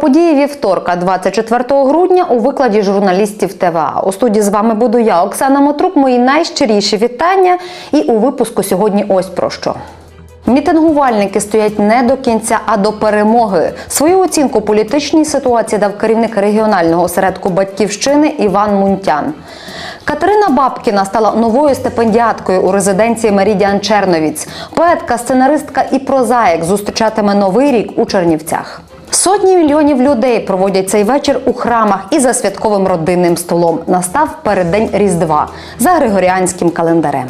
Події вівторка, 24 грудня, у викладі журналістів ТВА. У студії з вами буду я, Оксана Мотрук. Мої найщиріші вітання. І у випуску сьогодні ось про що. Мітингувальники стоять не до кінця, а до перемоги. Свою оцінку політичній ситуації дав керівник регіонального осередку батьківщини Іван Мунтян. Катерина Бабкіна стала новою стипендіаткою у резиденції Мерідіан Черновіць. Поетка, сценаристка і прозаїк зустрічатиме новий рік у Чернівцях. Сотні мільйонів людей проводять цей вечір у храмах і за святковим родинним столом. Настав переддень Різдва за григоріанським календарем.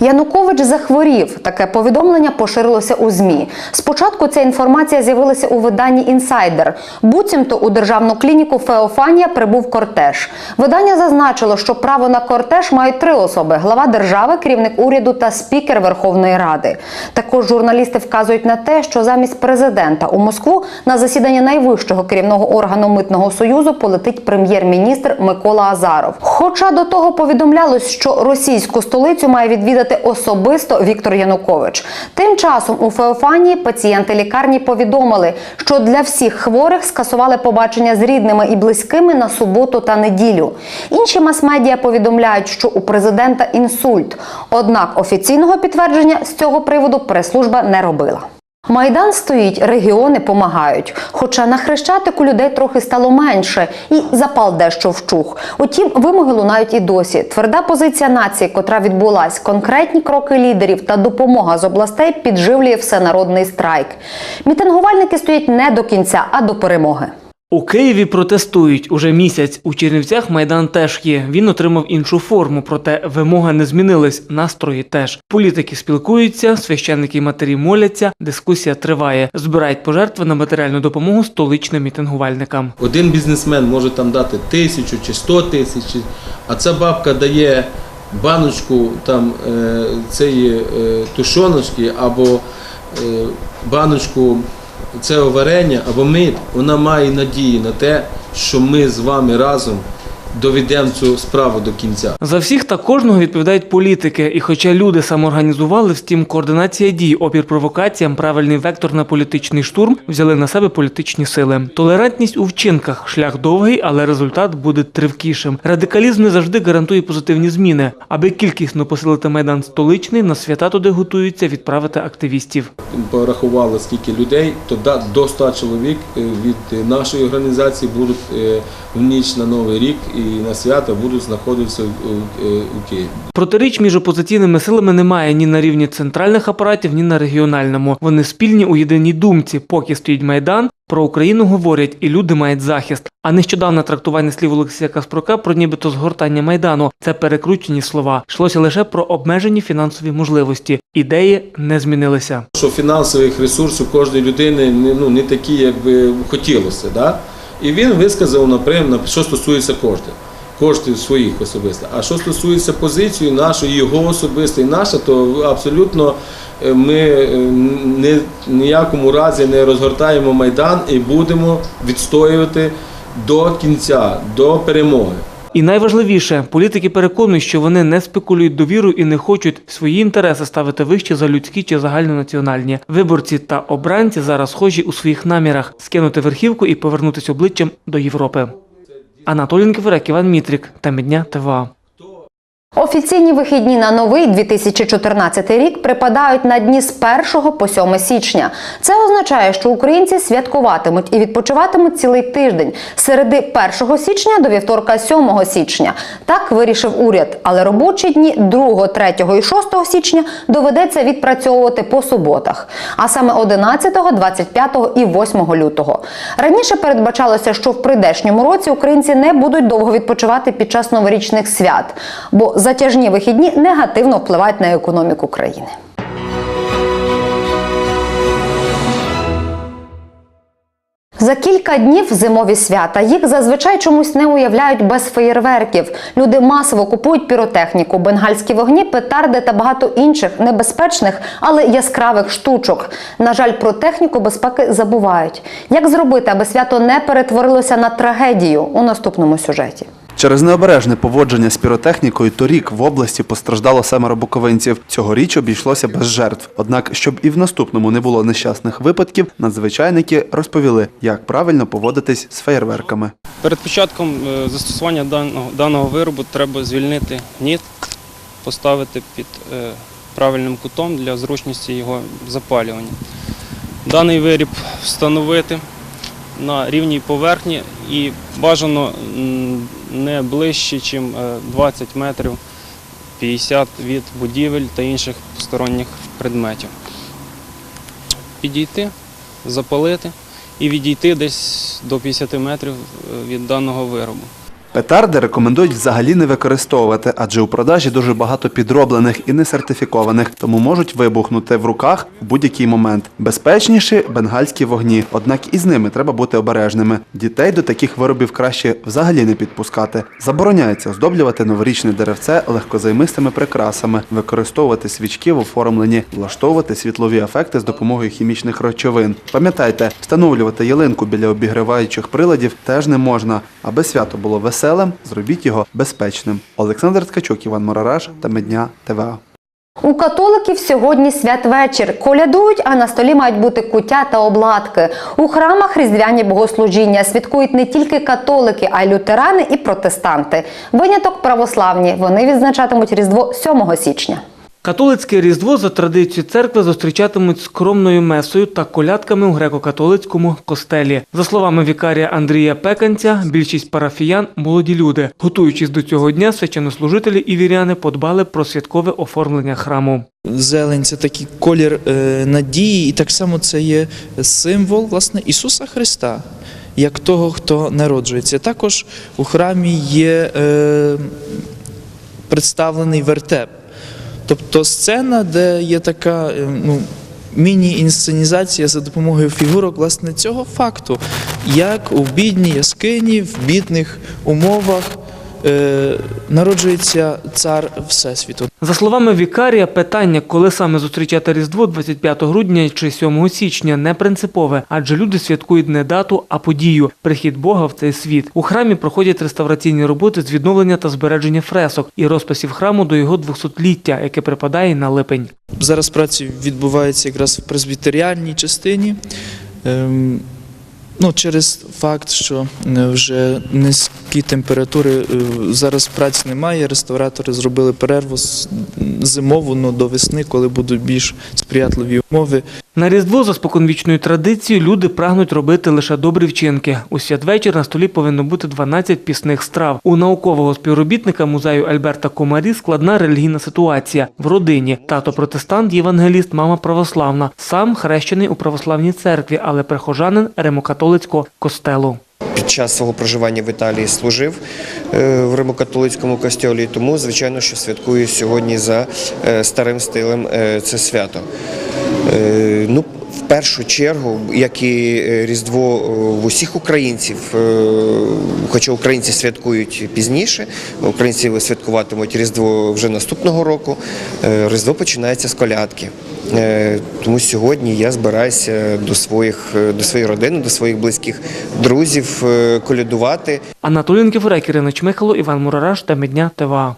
Янукович захворів. Таке повідомлення поширилося у змі. Спочатку ця інформація з'явилася у виданні Інсайдер. Буцімто у державну клініку Феофанія прибув кортеж. Видання зазначило, що право на кортеж мають три особи: глава держави, керівник уряду та спікер Верховної Ради. Також журналісти вказують на те, що замість президента у Москву на засідання найвищого керівного органу митного союзу полетить прем'єр-міністр Микола Азаров. Хоча до того повідомлялось, що російську столицю має відвідати особисто Віктор Янукович. Тим часом у Феофанії пацієнти лікарні повідомили, що для всіх хворих скасували побачення з рідними і близькими на суботу та неділю. Інші мас-медіа повідомляють, що у президента інсульт. Однак офіційного підтвердження з цього приводу прес-служба не робила. Майдан стоїть, регіони помагають. Хоча на хрещатику людей трохи стало менше, і запал дещо вчух. Утім, вимоги лунають і досі. Тверда позиція нації, котра відбулась, конкретні кроки лідерів та допомога з областей підживлює всенародний страйк. Мітингувальники стоять не до кінця, а до перемоги. У Києві протестують уже місяць. У Чернівцях майдан теж є. Він отримав іншу форму, проте вимога не змінилась. Настрої теж. Політики спілкуються, священники і матері моляться. Дискусія триває. Збирають пожертви на матеріальну допомогу столичним мітингувальникам. Один бізнесмен може там дати тисячу чи сто тисяч, а ця бабка дає баночку там е, цієї е, тушоночки або е, баночку цього оварення або мит, вона має надії на те, що ми з вами разом доведемо цю справу до кінця. За всіх та кожного відповідають політики. І хоча люди самоорганізували, втім, координація дій, опір провокаціям, правильний вектор на політичний штурм взяли на себе політичні сили. Толерантність у вчинках шлях довгий, але результат буде тривкішим. Радикалізм не завжди гарантує позитивні зміни. Аби кількісно посилити майдан столичний, на свята туди готуються відправити активістів. порахували скільки людей, то до 100 чоловік е, від е, нашої організації будуть е, в ніч на Новий рік і на свято будуть знаходитися у, у- е, Києві. Протиріч між опозиційними силами немає ні на рівні центральних апаратів, ні на регіональному. Вони спільні у єдиній думці. Поки стоїть майдан, про Україну говорять, і люди мають захист. А нещодавне трактування слів Олексія Каспрука про нібито згортання майдану це перекручені слова. Йшлося лише про обмежені фінансові можливості. Ідеї не змінилися. Що фінансових ресурсів кожної людини не, ну, не такі, як би хотілося. Да? І він висказав, напрямно, що стосується коштів. Коштів своїх особисто. А що стосується позиції нашої, його особистої, наша, то абсолютно е, ми е, не, ніякому разі не розгортаємо Майдан і будемо відстоювати до кінця, до перемоги. І найважливіше, політики переконують, що вони не спекулюють довіру і не хочуть свої інтереси ставити вище за людські чи загальнонаціональні. Виборці та обранці зараз схожі у своїх намірах скинути верхівку і повернутися обличчям до Європи. Анатолій Ківерек, Іван Мітрік, та дня ТВА. Офіційні вихідні на новий 2014 рік припадають на дні з 1 по 7 січня. Це означає, що українці святкуватимуть і відпочиватимуть цілий тиждень середи 1 січня до вівторка 7 січня. Так вирішив уряд. Але робочі дні 2, 3 і 6 січня доведеться відпрацьовувати по суботах, а саме 11, 25 і 8 лютого. Раніше передбачалося, що в прийдешньому році українці не будуть довго відпочивати під час новорічних свят, бо затяжні вихідні негативно впливають на економіку країни. За кілька днів зимові свята їх зазвичай чомусь не уявляють без феєрверків. Люди масово купують піротехніку, бенгальські вогні, петарди та багато інших небезпечних, але яскравих штучок. На жаль, про техніку безпеки забувають. Як зробити, аби свято не перетворилося на трагедію у наступному сюжеті? Через необережне поводження з піротехнікою торік в області постраждало семеро буковинців. Цьогоріч обійшлося без жертв. Однак, щоб і в наступному не було нещасних випадків, надзвичайники розповіли, як правильно поводитись з феєрверками. Перед початком е, застосування даного, даного виробу треба звільнити гніт, поставити під е, правильним кутом для зручності його запалювання. Даний виріб встановити на рівній поверхні і бажано не ближче, ніж 20 метрів 50 від будівель та інших сторонніх предметів. Підійти, запалити і відійти десь до 50 метрів е, від даного виробу. Петарди рекомендують взагалі не використовувати, адже у продажі дуже багато підроблених і несертифікованих, тому можуть вибухнути в руках в будь-який момент. Безпечніші бенгальські вогні, однак і з ними треба бути обережними. Дітей до таких виробів краще взагалі не підпускати. Забороняється оздоблювати новорічне деревце легкозаймистими прикрасами, використовувати свічки в оформленні, влаштовувати світлові ефекти з допомогою хімічних речовин. Пам'ятайте, встановлювати ялинку біля обігріваючих приладів теж не можна, аби свято було веселим, зробіть його безпечним. Олександр Ткачук, Іван Морараш та Медня ТВА. У католиків сьогодні святвечір. Колядують, а на столі мають бути куття та обладки. У храмах різдвяні богослужіння святкують не тільки католики, а й лютерани і протестанти. Виняток православні. Вони відзначатимуть Різдво 7 січня. Католицьке різдво за традицією церкви зустрічатимуть скромною месою та колядками у греко-католицькому костелі. За словами вікарія Андрія Пеканця, більшість парафіян молоді люди. Готуючись до цього дня, священнослужителі і віряни подбали про святкове оформлення храму. Зелень це такий колір е, надії, і так само це є символ власне Ісуса Христа, як того, хто народжується. Також у храмі є е, представлений вертеп, тобто сцена, де є така е, ну, міні-інсценізація за допомогою фігурок власне цього факту, як у бідній яскині, в бідних умовах. Е, Народжується цар Всесвіту. За словами вікарія, питання, коли саме зустрічати Різдво 25 грудня чи 7 січня, не принципове, адже люди святкують не дату, а подію прихід Бога в цей світ. У храмі проходять реставраційні роботи з відновлення та збереження фресок і розписів храму до його 200-ліття, яке припадає на липень. Зараз праці відбуваються якраз в презбітеріальній частині. Ну, через факт, що е, вже низькі температури, е, зараз праць немає. Реставратори зробили перерву зимову ну, до весни, коли будуть більш сприятливі умови. На Різдво за споконвічною традицією люди прагнуть робити лише добрі вчинки. У святвечір на столі повинно бути 12 пісних страв. У наукового співробітника музею Альберта Комарі складна релігійна ситуація в родині. Тато протестант, євангеліст, мама православна. Сам хрещений у православній церкві, але прихожанин римокатолицького костелу. Під час свого проживання в Італії служив е, в римокатолицькому костьолі, тому звичайно, що святкую сьогодні за е, старим стилем е, це свято. Ну, першу чергу, як і е, Різдво е, в усіх українців, е, хоча українці святкують пізніше, українці святкуватимуть Різдво вже наступного року. Різдво починається з колядки. Тому сьогодні я збираюся до своїх до своєї родини, до своїх близьких друзів колядувати. Анатолій Кіфурек, Ірина Чмихало, Іван Мурараш та Медня ТВА.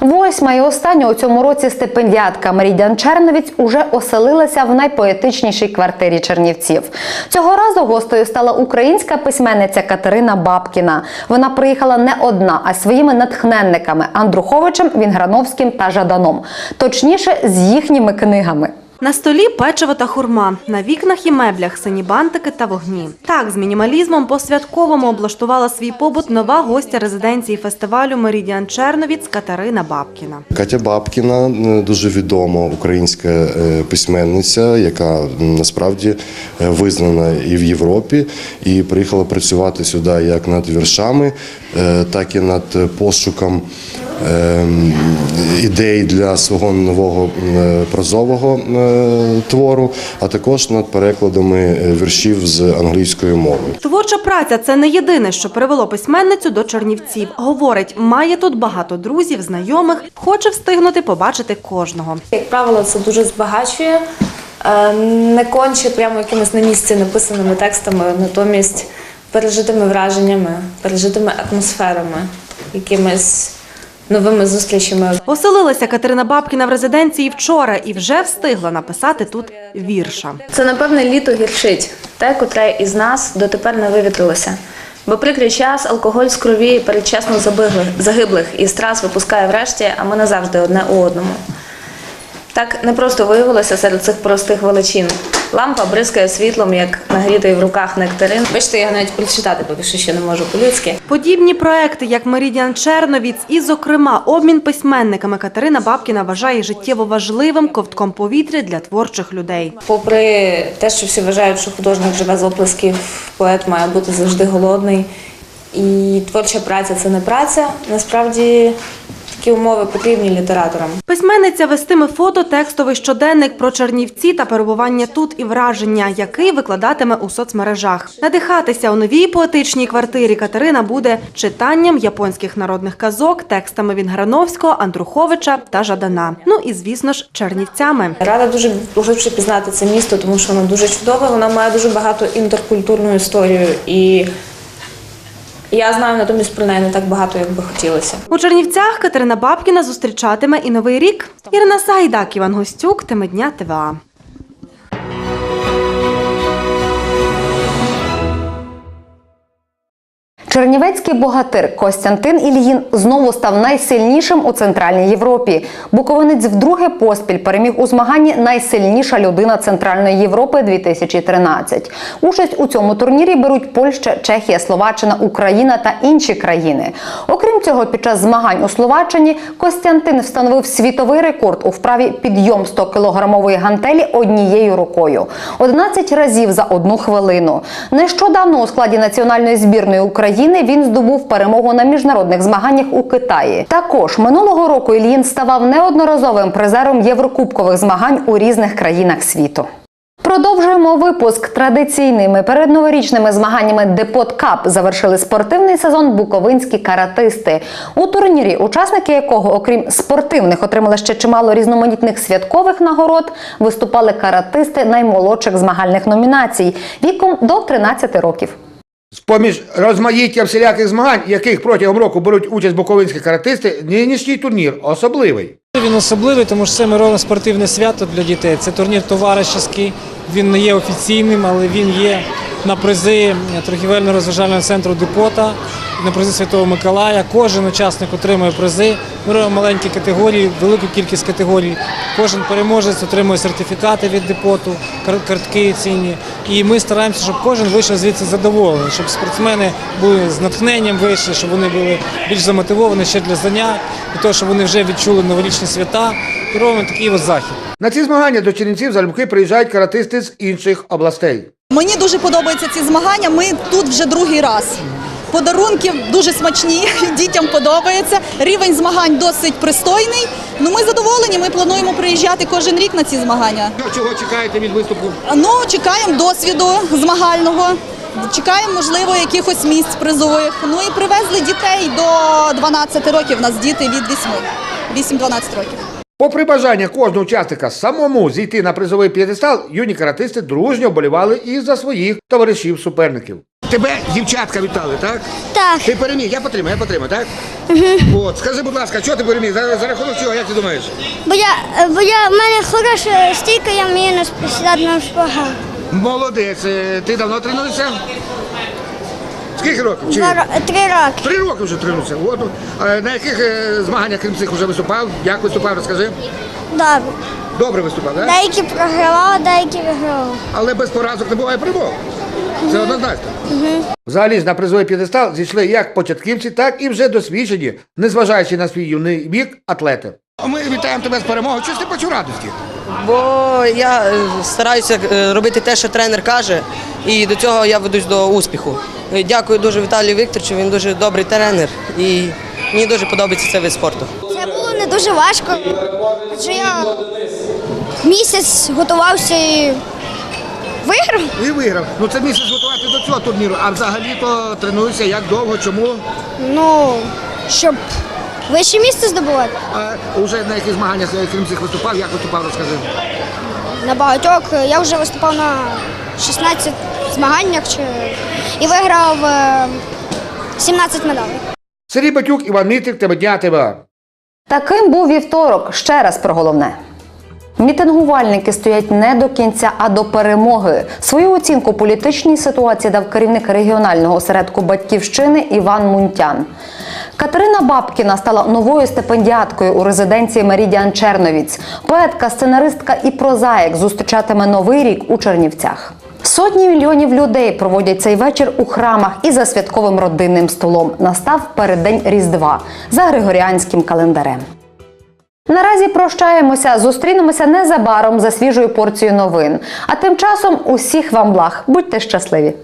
Восьма і остання у цьому році стипендіатка Марідян Черновіць уже оселилася в найпоетичнішій квартирі Чернівців. Цього разу гостею стала українська письменниця Катерина Бабкіна. Вона приїхала не одна, а своїми натхненниками Андруховичем, Вінграновським та Жаданом. Точніше, з їхніми книгами. На столі печиво та хурма, на вікнах і меблях сині бантики та вогні. Так, з мінімалізмом по-святковому облаштувала свій побут нова гостя резиденції фестивалю Меридіан Черновіць Катерина Бабкіна. Катя Бабкіна е, дуже відома українська е, письменниця, яка насправді е, визнана і в Європі, і приїхала працювати сюди як над віршами, так і над пошуком ідей для свого нового е, прозового е, твору, а також над перекладами е, віршів з англійської мови. Творча праця це не єдине, що привело письменницю до Чернівців. Говорить, має тут багато друзів, знайомих, хоче встигнути побачити кожного. Як правило, це дуже збагачує, не конче прямо якимись на місці написаними текстами, натомість пережитими враженнями, пережитими атмосферами. якимись новими зустрічами. Оселилася Катерина Бабкіна в резиденції вчора і вже встигла написати тут вірша. Це, напевне, літо гіршить, те, котре із нас дотепер не вивітрилося. Бо прикрий час, алкоголь з крові передчасно забиглих, загиблих і страз випускає врешті, а ми назавжди одне у одному. Так не просто виявилося серед цих простих величин. Лампа бризкає світлом, як нагрітий в руках нектарин. Бачите, я навіть прочитати поки що ще не можу по-людськи. Подібні проекти, як Меридіан Черновіць, і, зокрема, обмін письменниками Катерина Бабкіна вважає життєво важливим ковтком повітря для творчих людей. Попри те, що всі вважають, що художник живе з оплесків, поет має бути завжди голодний. І творча праця це не праця. Насправді такі умови потрібні літераторам. Письменниця вестиме фото, текстовий щоденник про Чернівці та перебування тут і враження, який викладатиме у соцмережах. Надихатися у новій поетичній квартирі Катерина буде читанням японських народних казок, текстами Вінграновського, Андруховича та Жадана. Ну і звісно ж, Чернівцями. Рада дуже глибше пізнати це місто, тому що воно дуже чудове, воно має дуже багато інтеркультурну історію. І я знаю натомість про неї не так багато, як би хотілося. У Чернівцях Катерина Бабкіна зустрічатиме і новий рік. Ірина Сайдак, Іван Гостюк, Теми дня ТВА. Чернівецький богатир Костянтин Ільїн знову став найсильнішим у Центральній Європі. Буковинець вдруге поспіль переміг у змаганні Найсильніша людина Центральної Європи 2013. Участь у цьому турнірі беруть Польща, Чехія, Словаччина, Україна та інші країни. Окрім цього, під час змагань у Словаччині Костянтин встановив світовий рекорд у вправі підйом 100-кілограмової гантелі однією рукою 11 разів за одну хвилину. Нещодавно у складі національної збірної України він здобув перемогу на міжнародних змаганнях у Китаї. Також минулого року Ільїн ставав неодноразовим призером єврокубкових змагань у різних країнах світу. Продовжуємо випуск традиційними передноворічними змаганнями Депот Кап завершили спортивний сезон буковинські каратисти. У турнірі, учасники якого, окрім спортивних, отримали ще чимало різноманітних святкових нагород, виступали каратисти наймолодших змагальних номінацій віком до 13 років. З-поміж розмаїття всіляких змагань, яких протягом року беруть участь буковинські каратисти, нинішній турнір особливий. Він особливий, тому що це ми робимо спортивне свято для дітей. Це турнір товаришівський. Він не є офіційним, але він є на призи торгівельно-розважального центру Депота, на призи Святого Миколая. Кожен учасник отримує призи. Ми робимо маленькі категорії, велику кількість категорій. Кожен переможець отримує сертифікати від депоту, кар- картки цінні. І ми стараємося, щоб кожен вийшов звідси задоволений, щоб спортсмени були з натхненням вийшли, щоб вони були більш замотивовані ще для занять, для того, щоб вони вже відчули новорічні свята. І робимо такий ось захід. На ці змагання до Чернівців залюбки приїжджають каратисти з інших областей. Мені дуже подобаються ці змагання. Ми тут вже другий раз. Подарунки дуже смачні, дітям подобається. Рівень змагань досить пристойний. Ну ми задоволені. Ми плануємо приїжджати кожен рік на ці змагання. Чого чекаєте від виступу? Ну чекаємо досвіду змагального. Чекаємо, можливо, якихось місць призових. Ну і привезли дітей до 12 років. У нас діти від 8, 8-12 років. Попри бажання кожного учасника самому зійти на призовий п'єдестал, юні каратисти дружньо болівали і за своїх товаришів-суперників. Тебе дівчатка вітали, так? Так. Ти переміг, я потримаю, я потримаю, так? Угу. От, скажи, будь ласка, чого ти переміг? За, за рахунок чого, як ти думаєш? Бо я, бо я в мене хороша стійка, я вмію на сідати на шпагат. Молодець. Е, Ти давно тренуєшся? Скільки років? Чи- Два ро- Три роки. Три роки вже тренуєшся. От, на яких е, змаганнях крім цих вже виступав? Як виступав, розкажи. Добре. Добре виступав, так? Деякі програвали, деякі вигравали. Але без поразок не буває перемог. Це однозначно. Взагалі ж на призовий п'єдестал зійшли як початківці, так і вже досвідчені, незважаючи на свій юний вік, атлети. Ми вітаємо тебе з перемогою. Чого ж ти почув радості? Бо я е, стараюся е, робити те, що тренер каже, і до цього я ведусь до успіху. Е, Дякую дуже Віталію Вікторовичу, він дуже добрий тренер і мені дуже подобається цей вид спорту. Це було не дуже важко. Адже я місяць готувався і виграв. І виграв. Ну це місяць готувати до цього турніру. А взагалі то тренуєшся як довго, чому? Ну, щоб вище місце здобувати. А вже на яких змаганнях е, крім цих виступав, як виступав, розкажи. На багатьох я вже виступав на 16 змаганнях чи... і виграв е, 17 медалей. Сергій Батюк, Іван Мітрик, тебе дня ТВА. Таким був вівторок. Ще раз про головне. Мітингувальники стоять не до кінця, а до перемоги. Свою оцінку політичній ситуації дав керівник регіонального осередку батьківщини Іван Мунтян. Катерина Бабкіна стала новою стипендіаткою у резиденції Мерідіан Черновіць. Поетка, сценаристка і прозаїк зустрічатиме новий рік у Чернівцях. Сотні мільйонів людей проводять цей вечір у храмах і за святковим родинним столом. Настав переддень Різдва за григоріанським календарем. Наразі прощаємося, зустрінемося незабаром за свіжою порцією новин. А тим часом усіх вам благ. Будьте щасливі!